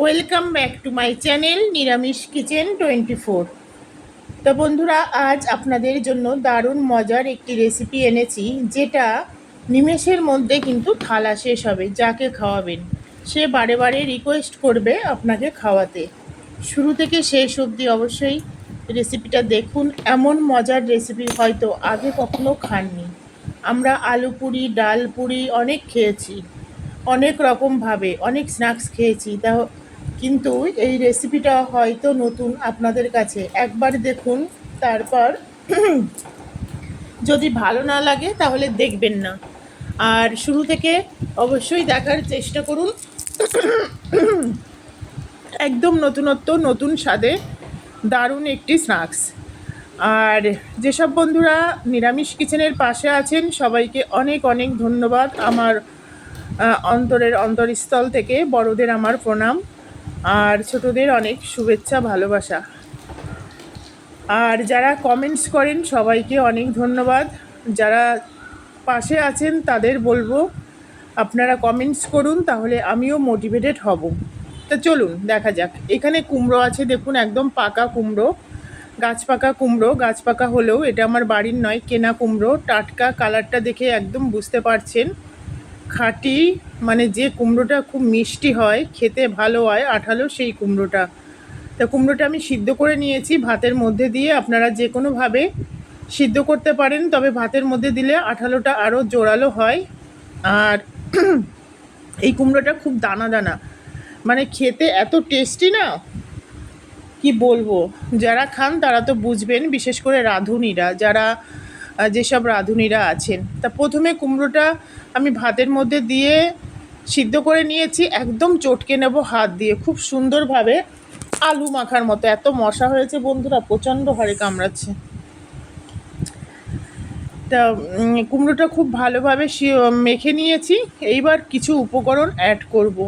Welcome back to my channel Niramish kitchen twenty four. তো বন্ধুরা, আজ আপনাদের জন্য দারুণ মজার একটি রেসিপি এনেছি, যেটা নিমেষের মধ্যে কিন্তু থালা শেষ হবে, যাকে খাওয়াবেন। সে বারে বারে রিকোয়েস্ট করবে আপনাকে খাওয়াতে। শুরু থেকে শেষ অবধি অবশ্যই রেসিপিটা দেখুন, এমন মজার রেসিপি হয়তো আগে কখনো খাননি। আমরা আলু পুরি, ডাল পুরি অনেক খেয়েছি, অনেক রকমভাবে অনেক স্ন্যাক্স খেয়েছি তা কিন্তু এই রেসিপিটা হয়তো নতুন আপনাদের কাছে। একবার দেখুন, তারপর যদি ভালো না লাগে তাহলে দেখবেন না। আর শুরু থেকে অবশ্যই দেখার চেষ্টা করুন। একদম নতুনত্ব, নতুন স্বাদে দারুণ একটি স্ন্যাক্স আর যেসব বন্ধুরা নিরামিষ কিচেনের পাশে আছেন, সবাইকে অনেক অনেক ধন্যবাদ। আমার অন্তরের অন্তরস্থল থেকে বড়দের আমার প্রণাম। আর ছোটদের অনেক শুভেচ্ছা, ভালোবাসা। আর যারা কমেন্টস করেন, সবাইকে অনেক ধন্যবাদ। যারা পাশে আছেন, তাদের বলব, আপনারা কমেন্টস করুন, তাহলে আমিও মোটিভেটেড হব। তা চলুন, দেখা যাক। এখানে কুমড়ো আছে, দেখুন, একদম পাকা কুমড়ো। গাছ পাকা কুমড়ো, গাছ পাকা হলেও, এটা আমার বাড়ির নয়, কেনা কুমড়ো। টাটকা কালারটা দেখে একদম বুঝতে পারছেন। খাঁটি মানে যে কুমড়োটা খুব মিষ্টি হয়, খেতে ভালো হয়, আঠালো সেই কুমড়োটা। তা কুমড়োটা আমি সিদ্ধ করে নিয়েছি, ভাতের মধ্যে দিয়ে আপনারা যে কোনোভাবে সিদ্ধ করতে পারেন, তবে ভাতের মধ্যে দিলে আঠালোটা আরও জোরালো হয়। আর এই কুমড়োটা খুব দানা দানা। মানে খেতে এত টেস্টি না? কি বলব? যারা খান তারা তো বুঝবেন, বিশেষ করে রাঁধুনিরা। যারা যেসব রাঁধুনিরা আছেন। তা প্রথমে কুমড়োটা আমি ভাতের মধ্যে দিয়ে সিদ্ধ করে নিয়েছি, একদম চটকে নেব হাত দিয়ে। খুব সুন্দরভাবে আলু মাখার মতো। এত মশা হয়েছে বন্ধুরা, প্রচণ্ড হারে কামড়াচ্ছে। তা কুমড়োটা খুব ভালোভাবে মেখে নিয়েছি। এইবার কিছু উপকরণ অ্যাড করব।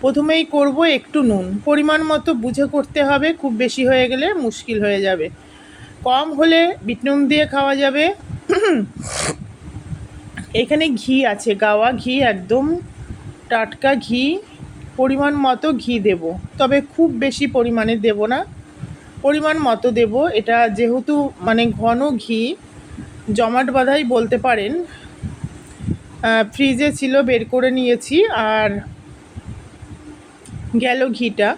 প্রথমেই করব একটু নুন। পরিমাণ মতো বুঝে করতে হবে, খুব বেশি হয়ে গেলে মুশকিল হয়ে যাবে। কম হলে বিট নুন দিয়ে খাওয়া যাবে। এখানে ঘি আছে, গাওয়া ঘি একদম। টাটকা ঘি, পরিমাণ মতো ঘি দেব। তবে খুব বেশি পরিমাণে দেব না। পরিমাণ মতো দেব। এটা যেহেতু মানে ঘন ঘি, জমাট বাঁধাই বলতে পারেন। ফ্রিজে ছিল, বের করে নিয়েছি আর গেল ঘিটা।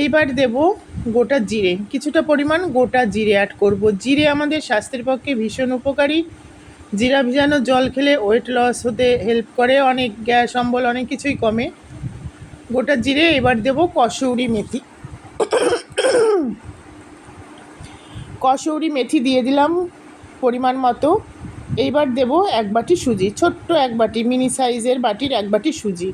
এইবার দেব গোটা জিরে, কিছুটা পরিমাণ গোটা জিরে অ্যাড করব। জিরে আমাদের স্বাস্থ্যের পক্ষে ভীষণ উপকারী। জিরা ভিজানো জল খেলে ওয়েট লস হতে হেল্প করে, অনেক গ্যাস, অম্বল, অনেক কিছুই কমে। গোটা জিরে এবার দেব কসৌরি মেথি। কসৌরি মেথি দিয়ে দিলাম পরিমাণ মতো। এইবার দেব এক বাটি সুজি, ছোট্ট এক বাটি মিনি সাইজের বাটির এক বাটি সুজি।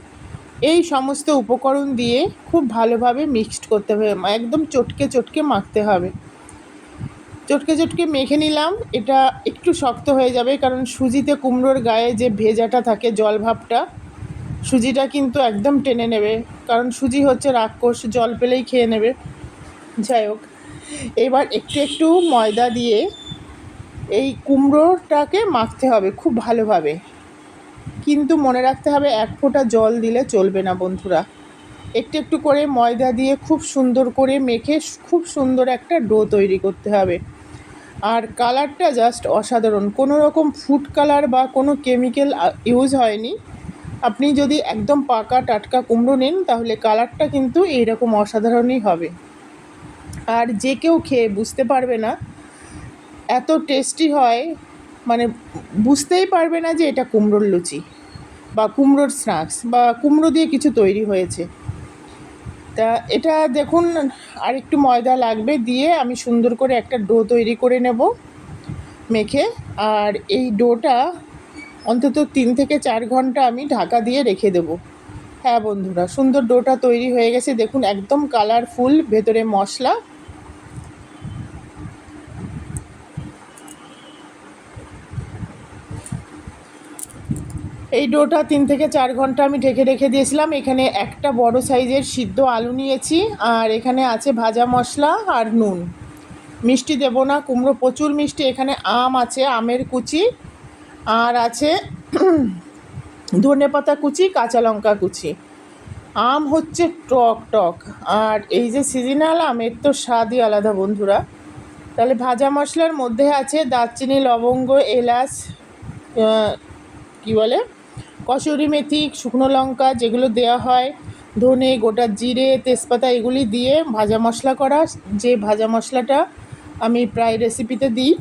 এই সমস্ত উপকরণ দিয়ে খুব ভালোভাবে মিক্সড করতে হবে। একদম চটকে চটকে মাখতে হবে। চটকে চটকে মেখে নিলাম। এটা একটু শক্ত হয়ে যাবে কারণ সুজিতে কুমড়োর গায়ে যে ভেজাটা থাকে জল ভাবটা সুজিটা কিন্তু একদম টেনে নেবে। কারণ সুজি হচ্ছে রাক্ষস, জল পেলেই খেয়ে নেবে। যাই হোক, এবার একটু একটু ময়দা দিয়ে এই কুমড়োটাকে মাখতে হবে খুব ভালোভাবে। কিন্তু মনে রাখতে হবে, এক ফোঁটা জল দিলে চলবে না বন্ধুরা। একটু একটু করে ময়দা দিয়ে খুব সুন্দর করে মেখে খুব সুন্দর একটা ডো তৈরি করতে হবে। আর কালারটা জাস্ট অসাধারণ। কোনো রকম ফুড কালার বা কোনো কেমিক্যাল ইউজ হয়নি। আপনি যদি একদম পাকা টাটকা কুমড়ো নেন, তাহলে কালারটা কিন্তু এইরকম অসাধারণই হবে। আর যে কেউ খেয়ে বুঝতে পারবে না, এত টেস্টি হয় মানে বুঝতেই পারবে না যে এটা কুমড়োর লুচি। বা কুমড়োর স্ন্যাক্স বা কুমড়ো দিয়ে কিছু তৈরি হয়েছে। তা এটা দেখুন আর একটু ময়দা লাগবে দিয়ে আমি সুন্দর করে একটা ডো তৈরি করে নেব মেখে। আর এই ডোটা অন্তত তিন থেকে চার ঘণ্টা আমি ঢাকা দিয়ে রেখে দেবো। হ্যাঁ বন্ধুরা, সুন্দর ডোটা তৈরি হয়ে গেছে। দেখুন, একদম কালারফুল ভেতরে মশলা। এই ডোটা তিন থেকে চার ঘণ্টা আমি ঢেকে রেখে দিয়েছিলাম। এখানে একটা বড় সাইজের সিদ্ধ আলু নিয়েছি, আর এখানে আছে ভাজা মশলা আর নুন। মিষ্টি দেবো না, কুমড়ো, প্রচুর মিষ্টি, এখানে আম আছে, আমের কুচি, আর আছে ধনে পাতা কুচি, কাঁচা লঙ্কা কুচি। আম হচ্ছে টক টক, আর এই যে সিজনাল আমের তো স্বাদই আলাদা বন্ধুরা। তাহলে ভাজা মশলার মধ্যে আছে দারচিনি, লবঙ্গ, এলাচ কি বলে? কসুরি মেথি শুকনো লঙ্কা যেগুলো দেওয়া হয়, ধনে, গোটা জিরে, তেজপাতা এগুলি দিয়ে ভাজা মশলা করা। যে ভাজা মশলাটা আমি প্রায় রেসিপিতে দিই।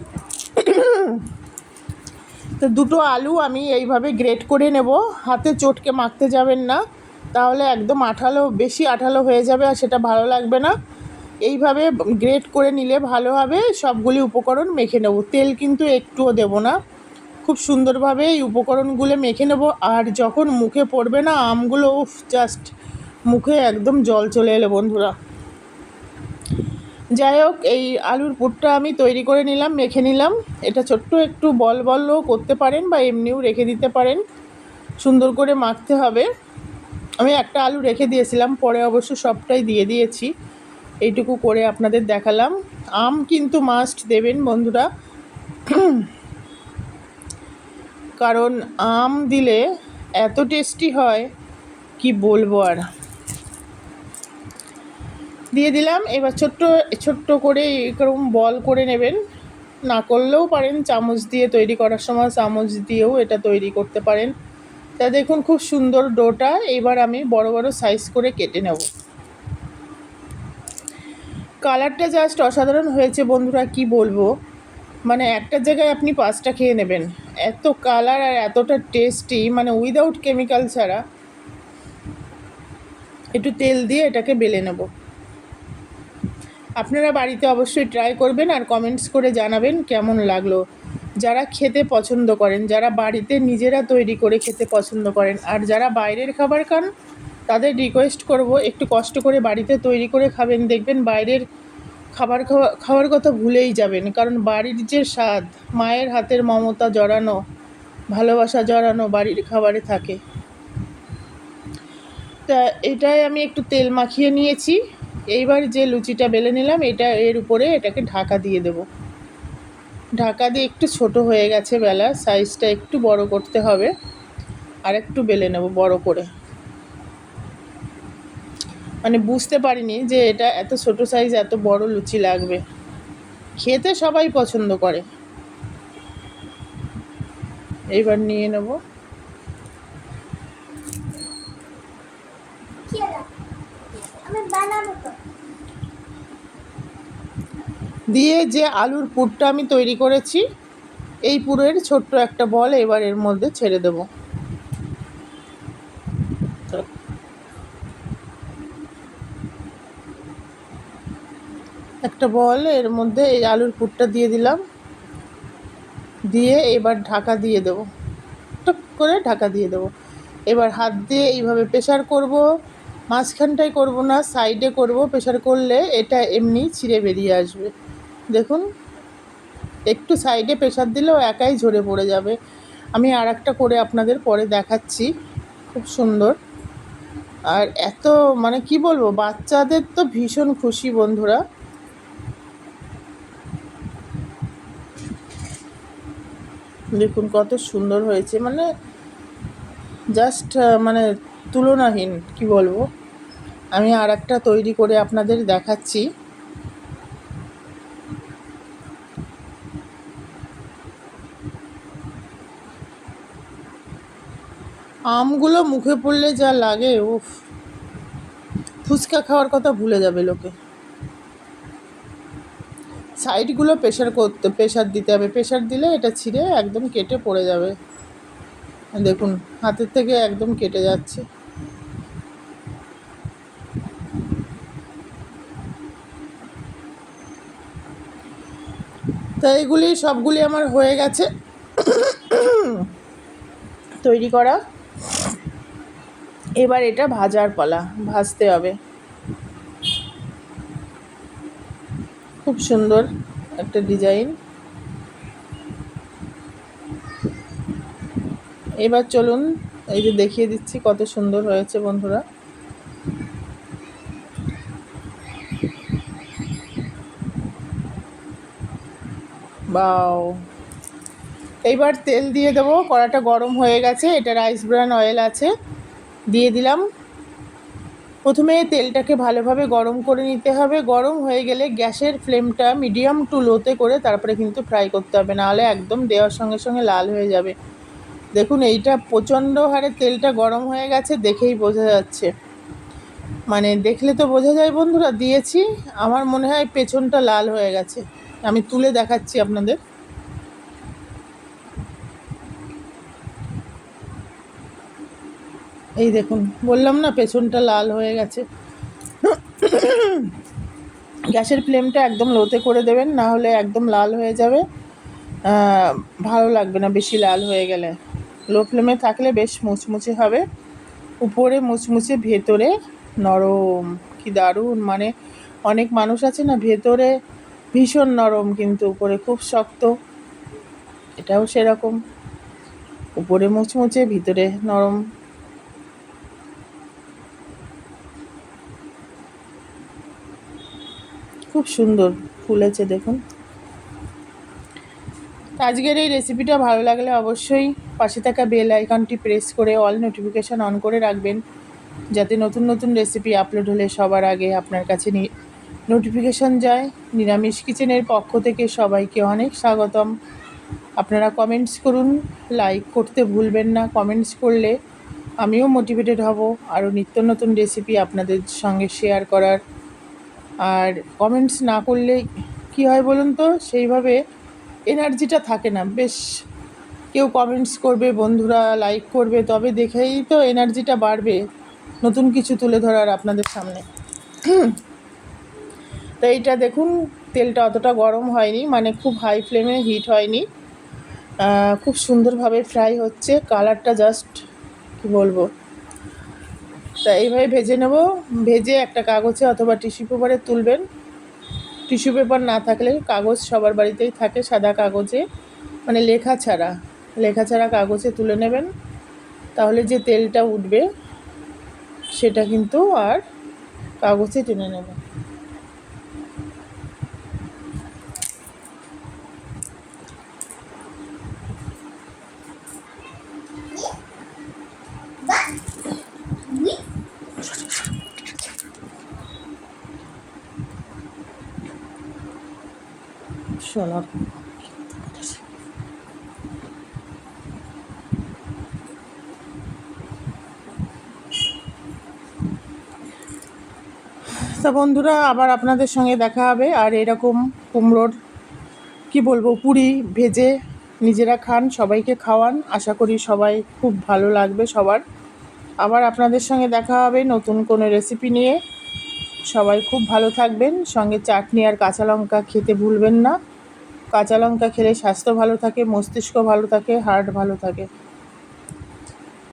তো দুটো আলু আমি এইভাবে গ্রেট করে নেব। হাতে চটকে মাখতে যাবেন না, তাহলে একদম আঠালো, বেশি আঠালো হয়ে যাবে আর সেটা ভালো লাগবে না। এইভাবে গ্রেট করে নিলে ভালো হবে। সবগুলি উপকরণ মেখে নেব। তেল কিন্তু একটুও দেব না। খুব সুন্দরভাবে এই উপকরণগুলো মেখে নেব। আর যখন মুখে পড়বে না, আমগুলো, উফ জাস্ট মুখে একদম জল চলে এলো বন্ধুরা। যাই হোক, এই আলুর পুরটা আমি তৈরি করে নিলাম, মেখে নিলাম। এটা ছোট্ট একটু বল বলও করতে পারেন বা এমনিও রেখে দিতে পারেন। সুন্দর করে মাখতে হবে। আমি একটা আলু রেখে দিয়েছিলাম, পরে অবশ্য সবটাই দিয়ে দিয়েছি। এইটুকু করে আপনাদের দেখালাম। আম কিন্তু মাস্ট দেবেন বন্ধুরা। কারণ আম দিলে এত টেস্টি হয়, কি বলব আর? দিয়ে দিলাম, এবার ছোট্ট ছোট্ট করে এরকম বল করে নেবেন। না করলেও পারেন, চামচ দিয়ে তৈরি করার সময় চামচ দিয়েও এটা তৈরি করতে পারেন। তা দেখুন খুব সুন্দর ডোটা, এবার আমি বড় বড় সাইজ করে কেটে নেব। কালারটা জাস্ট অসাধারণ হয়েছে বন্ধুরা, কি বলব? মানে একটা জায়গায় আপনি পাঁচটা খেয়ে নেবেন। এত কালার আর এতটা টেস্টি মানে উইদাউট কেমিক্যাল ছাড়া, একটু তেল দিয়ে এটাকে বেলে নেব। আপনারা বাড়িতে অবশ্যই ট্রাই করবেন আর কমেন্টস করে জানাবেন কেমন লাগল। যারা খেতে পছন্দ করেন, যারা বাড়িতে নিজেরা তৈরি করে খেতে পছন্দ করেন, আর যারা বাইরের খাবার খান, তাদের রিকোয়েস্ট করব, একটু কষ্ট করে বাড়িতে তৈরি করে খাবেন, দেখবেন বাইরের খাবার খাওয়া খাওয়ার কথা ভুলেই যাবেন, কারণ বাড়ির যে স্বাদ, মায়ের হাতের মমতা জড়ানো, ভালোবাসা জড়ানো বাড়ির খাবারে থাকে। তা এটাই আমি একটু তেল মাখিয়ে নিয়েছি। এইবার যে লুচিটা বেলে নিলাম, এটা এর উপরে এটাকে ঢাকা দিয়ে দেব। ঢাকা দিয়ে একটু ছোট হয়ে গেছে বেলা, সাইজটা একটু বড় করতে হবে। আর একটু বেলে নেব বড় করে। মানে বুঝতে পারিনি যে এটা এত ছোট সাইজ এত বড় লুচি লাগবে। খেতে সবাই পছন্দ করে। এইবার নিয়ে নেব। দিয়ে যে আলুর পুরটা আমি তৈরি করেছি, এই পুরের ছোট্ট একটা বল এবার এর মধ্যে ছেড়ে দেব। একটা বল, এর মধ্যে এই আলুর পুরটা দিয়ে দিলাম। দিয়ে এবার ঢাকা দিয়ে দেবো। টুক করে ঢাকা দিয়ে দেবো। এবার হাত দিয়ে এইভাবে প্রেশার করব। মাঝখানটায় করব না সাইডে করব। প্রেশার করলে এটা এমনি ছিঁড়ে বেরিয়ে আসবে। দেখুন, একটু সাইডে প্রেশার দিলেও একাই ঝরে পড়ে যাবে। আমি আর একটা করে আপনাদের পরে দেখাচ্ছি। খুব সুন্দর। আর এত মানে কি বলব, বাচ্চাদের তো ভীষণ খুশি বন্ধুরা। দেখুন, কত সুন্দর হয়েছে। মানে জাস্ট মানে তুলনাহীন, কি বলব? আমি আর একটা তৈরি করে আপনাদের দেখাচ্ছি। আমগুলো মুখে পড়লে যা লাগে, উফ। ফুচকা খাওয়ার কথা ভুলে যাবে লোকে। সাইডগুলো প্রেশার করতে প্রেশার দিতে হবে। প্রেশার দিলে এটা ছিঁড়ে একদম কেটে পড়ে যাবে। দেখুন, হাতের থেকে একদম কেটে যাচ্ছে। তা এগুলি সবগুলি আমার হয়ে গেছে। তৈরি করা। এবার এটা ভাজার পালা, ভাজতে হবে। খুব সুন্দর একটা ডিজাইন। এবার চলুন, এই যে দেখিয়ে দিচ্ছি কত সুন্দর হয়েছে বন্ধুরা। বাও। এইবার তেল দিয়ে দেবো, কড়াটা গরম হয়ে গেছে, এটা রাইস ব্রান অয়েল আছে। দিয়ে দিলাম প্রথমে তেলটাকে ভালোভাবে গরম করে নিতে হবে। গরম হয়ে গেলে গ্যাসের ফ্লেমটা মিডিয়াম টু লোতে করে তারপরে কিন্তু ফ্রাই করতে হবে। নাহলে একদম দেওয়ার সঙ্গে সঙ্গে লাল হয়ে যাবে। দেখুন, এইটা প্রচণ্ড হারে তেলটা গরম হয়ে গেছে দেখেই বোঝা যাচ্ছে। মানে দেখলে তো বোঝা যায় বন্ধুরা, দিয়েছি। আমার মনে হয় পেছনটা লাল হয়ে গেছে। আমি তুলে দেখাচ্ছি আপনাদের। এই দেখুন, বললাম না পেছনটা লাল হয়ে গেছে। গ্যাসের ফ্লেমটা একদম লোতে করে দেবেন, না হলে একদম লাল হয়ে যাবে। ভালো লাগবে না বেশি লাল হয়ে গেলে। লো ফ্লেমে থাকলে বেশ মুচমুচে হবে। উপরে মুচমুচে, ভেতরে নরম। কি দারুণ মানে অনেক মানুষ আছে না, ভেতরে ভীষণ নরম কিন্তু উপরে খুব শক্ত। এটাও সেরকম। উপরে মুচমুচে, ভিতরে নরম। খুব সুন্দর ফুলেছে, দেখুন। আজকের এই রেসিপিটা ভালো লাগলে অবশ্যই পাশে থাকা বেল আইকনটি প্রেস করে অল নোটিফিকেশান অন করে রাখবেন, যাতে নতুন নতুন রেসিপি আপলোড হলে সবার আগে আপনার কাছে নোটিফিকেশান যায়। নিরামিষ কিচেনের পক্ষ থেকে সবাইকে অনেক স্বাগতম। আপনারা কমেন্টস করুন লাইক করতে ভুলবেন না। কমেন্টস করলে আমিও মোটিভেটেড হব আরও নিত্য নতুন রেসিপি আপনাদের সঙ্গে শেয়ার করার। আর কমেন্টস না করলে কি হয় বলুন তো? সেইভাবে এনার্জিটা থাকে না। বেশ, কেউ কমেন্টস করবে, বন্ধুরা লাইক করবে, তবে দেখেই তো এনার্জিটা বাড়বে। নতুন কিছু তুলে ধরার আপনাদের সামনে। তো এইটা দেখুন, তেলটা অতটা গরম হয়নি মানে খুব হাই ফ্লেমে হিট হয়নি। খুব সুন্দরভাবে ফ্রাই হচ্ছে। কালারটা জাস্ট কি বলব? তা এইভাবে ভেজে নেব। ভেজে একটা কাগজে অথবা টিস্যু পেপারে তুলবেন। টিস্যু পেপার না থাকলে কাগজ সবার বাড়িতেই থাকে সাদা কাগজে। মানে লেখা ছাড়া। লেখা ছাড়া কাগজে তুলে নেবেন। তাহলে যে তেলটা উঠবে, সেটা কিন্তু আর কাগজে টেনে নেবে শোনো। তা বন্ধুরা, আবার আপনাদের সঙ্গে দেখা হবে, আর এরকম কুমড়োর, কি বলব, পুরি ভেজে নিজেরা খান, সবাইকে খাওয়ান। আশা করি সবাই খুব ভালো লাগবে সবার। আবার আপনাদের সঙ্গে দেখা হবে নতুন কোনো রেসিপি নিয়ে। সবাই খুব ভালো থাকবেন, সঙ্গে চাটনি আর কাঁচা লঙ্কা খেতে ভুলবেন না। কাঁচা লঙ্কা খেলে স্বাস্থ্য ভালো থাকে মস্তিষ্ক ভালো থাকে হার্ট ভালো থাকে।